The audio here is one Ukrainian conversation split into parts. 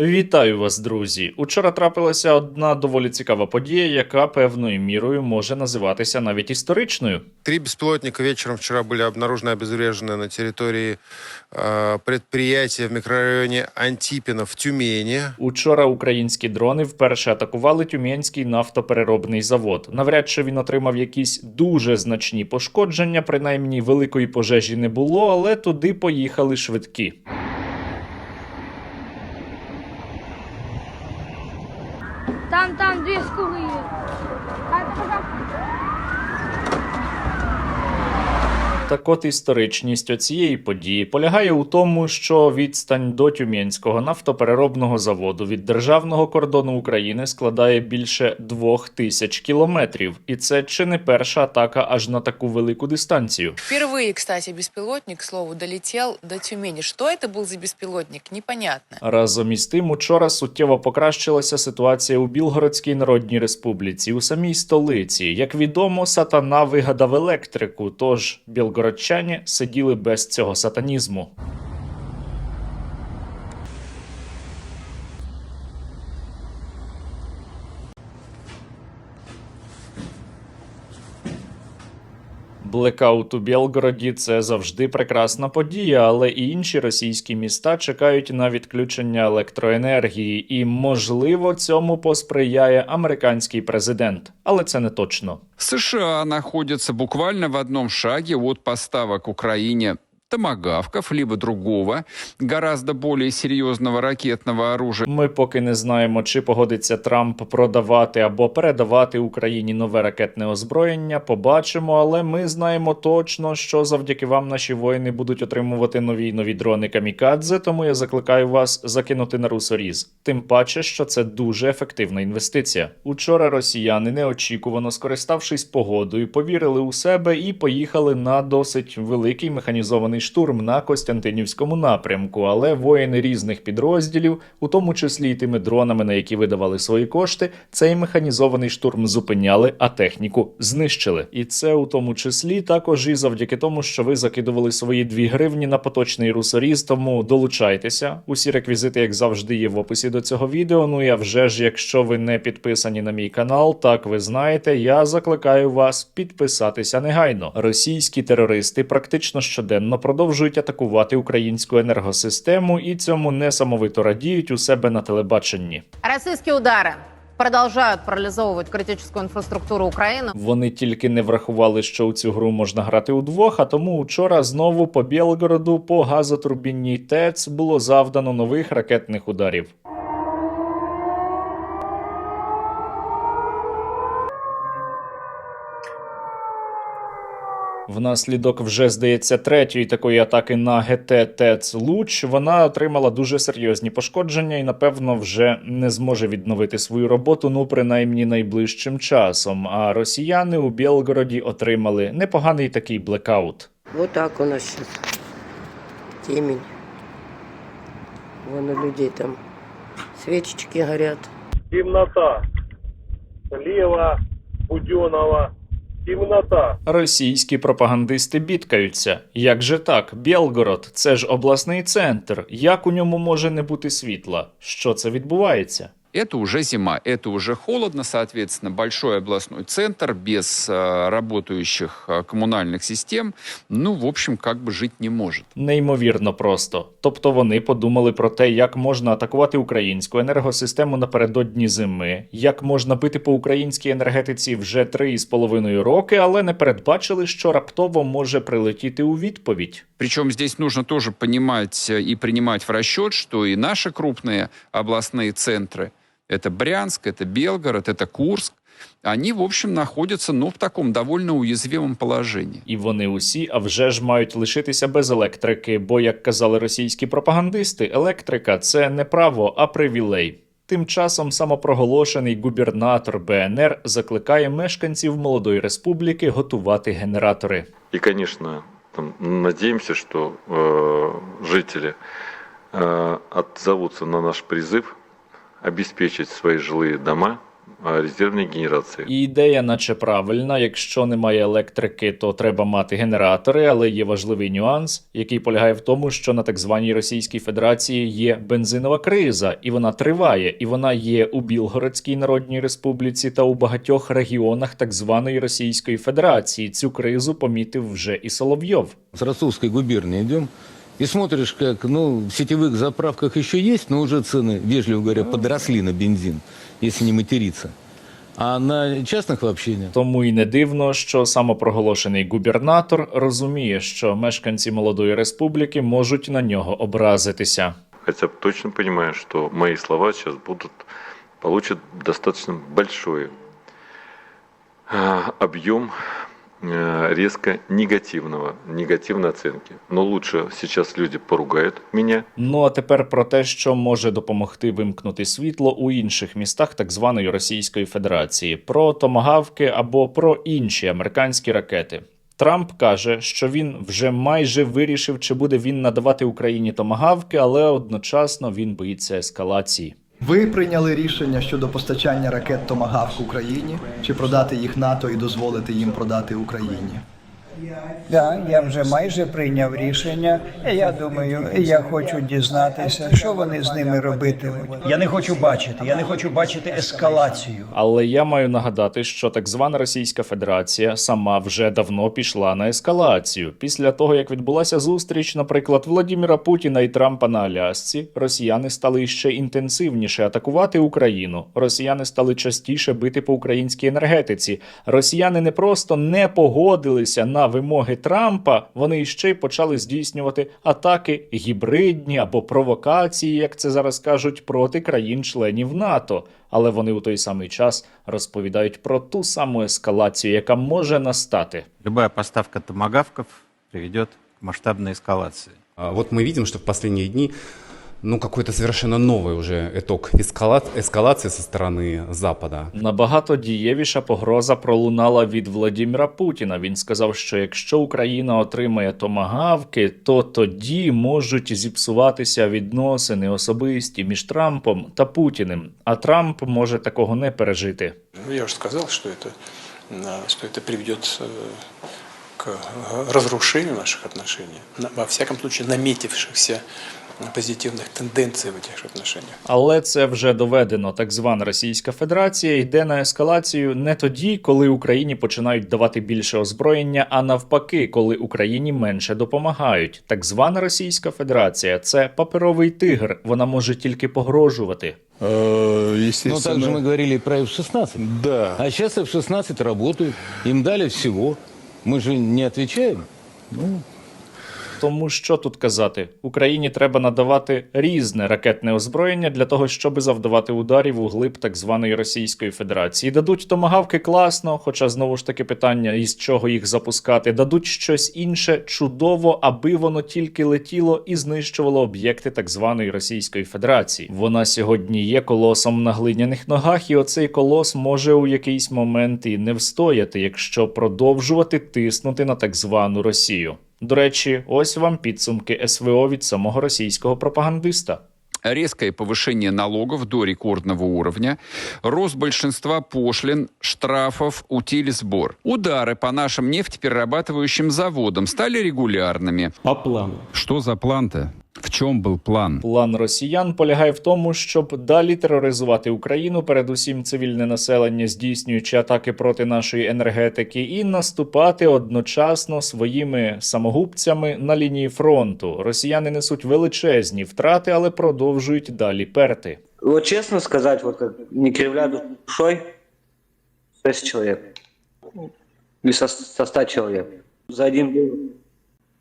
Вітаю вас, друзі! Учора трапилася одна доволі цікава подія, яка певною мірою може називатися навіть історичною. Три беспилотника вечером вчера были обнаружены обезврежены на территории э, предприятия в микрорайоне Антипино в Тюмени. Учора українські дрони вперше атакували Тюменський нафтопереробний завод. Навряд чи він отримав якісь дуже значні пошкодження, принаймні великої пожежі не було, але туди поїхали швидкі. Так от історичність оцієї події полягає у тому, що відстань до Тюменського нафтопереробного заводу від державного кордону України складає більше двох тисяч кілометрів, і це чи не перша атака аж на таку велику дистанцію. Впервые, кстати, беспилотник, к слову, долетел до Тюмени. Что это был за беспилотник, непонятно. Разом із тим, учора суттєво покращилася ситуація у Білгородській Народній Республіці, у самій столиці. Як відомо, сатана вигадав електрику, тож білгородчані сиділи без цього сатанізму. Блекаут у Білгороді це завжди прекрасна подія, але і інші російські міста чекають на відключення електроенергії, і можливо цьому посприяє американський президент, але це не точно. США знаходяться буквально в одному шагі від поставок Украине томагавков, либо другого, гораздо более серьезного ракетного оружия. Ми поки не знаємо, чи погодиться Трамп продавати або передавати Україні нове ракетне озброєння. Побачимо, але ми знаємо точно, що завдяки вам наші воїни будуть отримувати нові й нові дрони камікадзе. Тому я закликаю вас закинути на русоріз. Тим паче, що це дуже ефективна інвестиція. Учора росіяни неочікувано скориставшись погодою, повірили у себе і поїхали на досить великий механізований штурм на Костянтинівському напрямку. Але воїни різних підрозділів, у тому числі й тими дронами, на які видавали свої кошти, цей механізований штурм зупиняли, а техніку знищили. І це у тому числі також і завдяки тому, що ви закидували свої 2 гривні на поточний русоріз. Тому долучайтеся. Усі реквізити, як завжди, є в описі до цього відео. Ну а вже ж, якщо ви не підписані на мій канал, так ви знаєте, я закликаю вас підписатися негайно. Російські терористи практично щоденно продовжують атакувати українську енергосистему і цьому несамовито радіють у себе на телебаченні. Российские удары продолжают парализовывать критическую инфраструктуру Украины. Вони тільки не врахували, що у цю гру можна грати удвох, а тому учора знову по Білгороду по газотурбінній ТЕЦ було завдано нових ракетних ударів. Внаслідок вже здається третьої такої атаки на ГТ ТЕЦ Луч вона отримала дуже серйозні пошкодження і напевно вже не зможе відновити свою роботу, ну принаймні найближчим часом. А росіяни у Білгороді отримали непоганий такий блекаут. Вот так у нас сейчас темень. Вон у людей там свечечки горят. темнота. Слева Буденова темнота. Російські пропагандисти бідкаються. Як же так? Білгород це ж обласний центр. Як у ньому може не бути світла? Що це відбувається? Это уже зима, это уже холодно, соответственно, большой областной центр без э, работающих э, коммунальных систем, ну, в общем, как бы жить не может. Неймовірно просто. Тобто вони подумали про те, як можна атакувати українську енергосистему напередодні зими, як можна бити по українській енергетиці вже три з половиною роки, але не передбачили, що раптово може прилетіти у відповідь. Причем здесь нужно тоже понимать э, и принимать в расчет, что и наши крупные областные центры, это Брянск, это Белгород, это Курск, они, в общем, находятся, ну, в таком довольно уязвимом положении. І вони усі, а вже ж мають лишитися без електрики, бо, як казали російські пропагандисти, електрика це не право, а привілей. Тим часом самопроголошений губернатор БНР закликає мешканців молодої республіки готувати генератори. И, конечно, там, надеемся, что э, жители э, отзовутся на наш призыв обеспечить свои жилые дома а, резервной генерации. І ідея, наче правильна. Якщо немає електрики, то треба мати генератори, але є важливий нюанс, який полягає в тому, що на так званій Російській Федерації є бензинова криза, і вона триває, і вона є у Білгородській Народній Республіці та у багатьох регіонах так званої Російської Федерації. Цю кризу помітив вже і Соловйов. С Ростовской губернии идем, и смотришь, как, ну, в сетевых заправках еще есть, но уже цены, вежливо говоря, подросли на бензин, если не материться. А на частных вообще нет. Тому й не дивно, що самопроголошений губернатор розуміє, що мешканці молодої республіки можуть на нього образитися. Хотя бы точно понимаю, что мои слова сейчас будут, получат достаточно большой а, объем а, резко негативного, негативной оценки. Но лучше сейчас люди поругают меня, Ну а тепер про те, що може допомогти вимкнути світло у інших містах так званої Російської Федерації, про томагавки або про інші американські ракети. Трамп каже, що він вже майже вирішив, чи буде він надавати Україні томагавки, але одночасно він боїться ескалації. Ви прийняли рішення щодо постачання ракет Томагавк Україні чи продати їх НАТО і дозволити їм продати Україні? Да, я вже майже прийняв рішення. Я думаю, я хочу дізнатися, що вони з ними робитимуть. Я не хочу бачити. Я не хочу бачити ескалацію. Але я маю нагадати, що так звана Російська Федерація сама вже давно пішла на ескалацію. Після того, як відбулася зустріч, наприклад, Владіміра Путіна і Трампа на Алясці, росіяни стали ще інтенсивніше атакувати Україну. Росіяни стали частіше бити по українській енергетиці. Росіяни не просто не погодилися на вимоги Трампа, вони ще й почали здійснювати атаки гібридні або провокації, як це зараз кажуть, проти країн-членів НАТО. Але вони у той самий час розповідають про ту саму ескалацію, яка може настати. Любая поставка томагавков приведет к масштабной эскалации. А Вот мы видим, что в последние дни ну, какой-то совершенно новый уже итог эскала- эскалации со стороны Запада. Набагато дієвіша погроза пролунала від Владіміра Путіна. Він сказав, що якщо Україна отримає томагавки, то тоді можуть зіпсуватися відносини особисті між Трампом та Путіним. А Трамп може такого не пережити. Ну, я вже сказав, що це, що це приведет к разрушению наших отношений, во всяком случае наметившихся позитивных тенденций в этих отношениях. Але це вже доведено. Так звана Російська Федерація йде на ескалацію не тоді, коли Україні починають давати більше озброєння, а навпаки, коли Україні менше допомагають. Так звана Російська Федерація це паперовий тигр. Вона може тільки погрожувати. Ну, так же мы говорили и про F-16. Да. А сейчас F-16 работают. Им дали всего. Мы же не отвечаем. Ну, Тому що тут казати, Україні треба надавати різне ракетне озброєння для того, щоб завдавати ударів у глиб так званої Російської Федерації. Дадуть томагавки класно, хоча знову ж таки питання, із чого їх запускати. Дадуть щось інше чудово, аби воно тільки летіло і знищувало об'єкти так званої Російської Федерації. Вона сьогодні є колосом на глиняних ногах, і оцей колос може у якийсь момент і не встояти, якщо продовжувати тиснути на так звану Росію. До речі, ось вам підсумки СВО від самого російського пропагандиста. резкое повышение налогов до рекордного уровня, рост большинства пошлин, штрафов, утиль сбор. Удары по нашим нефтеперерабатывающим заводам стали регулярными. По плану. Что за план-то? В чем был план? План росіян полягає в тому, щоб далі тероризувати Україну, передусім цивільне населення, здійснюючи атаки проти нашої енергетики, і наступати одночасно своїми самогубцями на лінії фронту. Росіяни несуть величезні втрати, але продовжують далі перти. Вот честно сказать, вот как не кривля душой, 6 человек. Или со, со 100 человек. За один бой,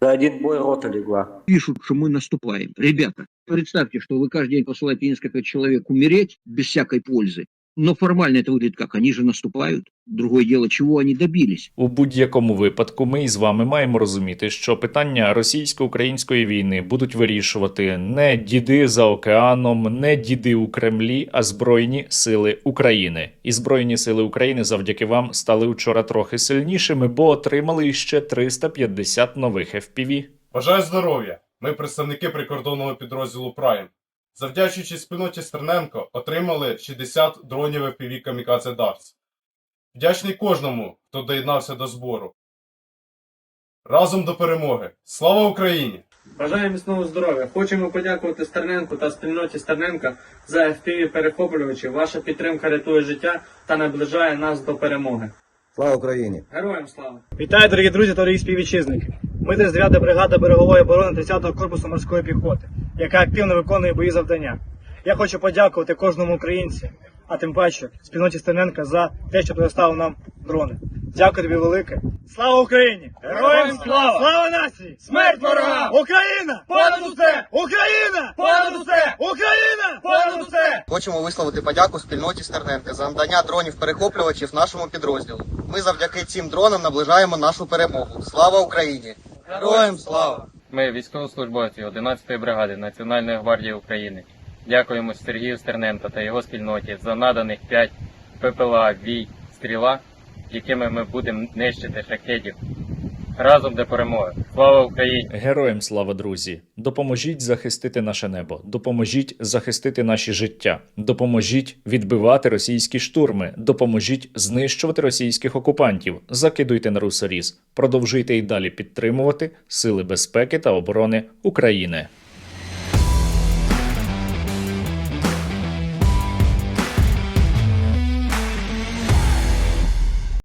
за один бой рота легла. Пишут, что мы наступаем. Ребята, представьте, что вы каждый день посылаете несколько человек умереть без всякой пользы. Но формально это выглядит как? Они же наступают. Другое дело, чего они добились. У будь-якому випадку ми із вами маємо розуміти, що питання російсько-української війни будуть вирішувати не діди за океаном, не діди у Кремлі, а збройні сили України. І збройні сили України завдяки вам стали вчора трохи сильнішими, бо отримали іще 350 нових FPV. Бажаю здоров'я! Ми представники прикордонного підрозділу Прайм. Завдячуючи спільноті Стерненко, отримали 60 дронів FPV Камікадзе Дарс. Вдячний кожному, хто доєднався до збору. Разом до перемоги! Слава Україні! Бажаю міцного здоров'я. Хочемо подякувати Стерненку та спільноті Стерненка за FPV перехоплювачі. Ваша підтримка рятує життя та наближає нас до перемоги. Слава Україні! Героям слава! Вітаю, дорогі друзі та дорогі співвітчизники. Ми 39-та бригада берегової оборони 30-го корпусу морської піхоти, яка активно виконує бої завдання. Я хочу подякувати кожному українцю, а тим паче спільноті Стерненка за те, що предоставив нам дрони. Дякую тобі велике. Слава Україні! Героям слава! Слава нації! Смерть ворога! Україна! Понад усе! Україна! Понад усе! Україна! Понад усе! Хочемо висловити подяку спільноті Стерненка за надання дронів-перехоплювачів нашому підрозділу. Ми завдяки цим дронам наближаємо нашу перемогу. Слава Україні! Героям слава! Ми військовослужбовці 11-ї бригади Національної гвардії України. Дякуємо Сергію Стерненко та його спільноті за наданих 5 ППЛА Вій стріла, якими ми будемо нищити шахедів. Разом до перемоги. Слава Україні! Героям слава, друзі! Допоможіть захистити наше небо, допоможіть захистити наші життя, допоможіть відбивати російські штурми, допоможіть знищувати російських окупантів, закидуйте на русоріз, продовжуйте і далі підтримувати Сили безпеки та оборони України.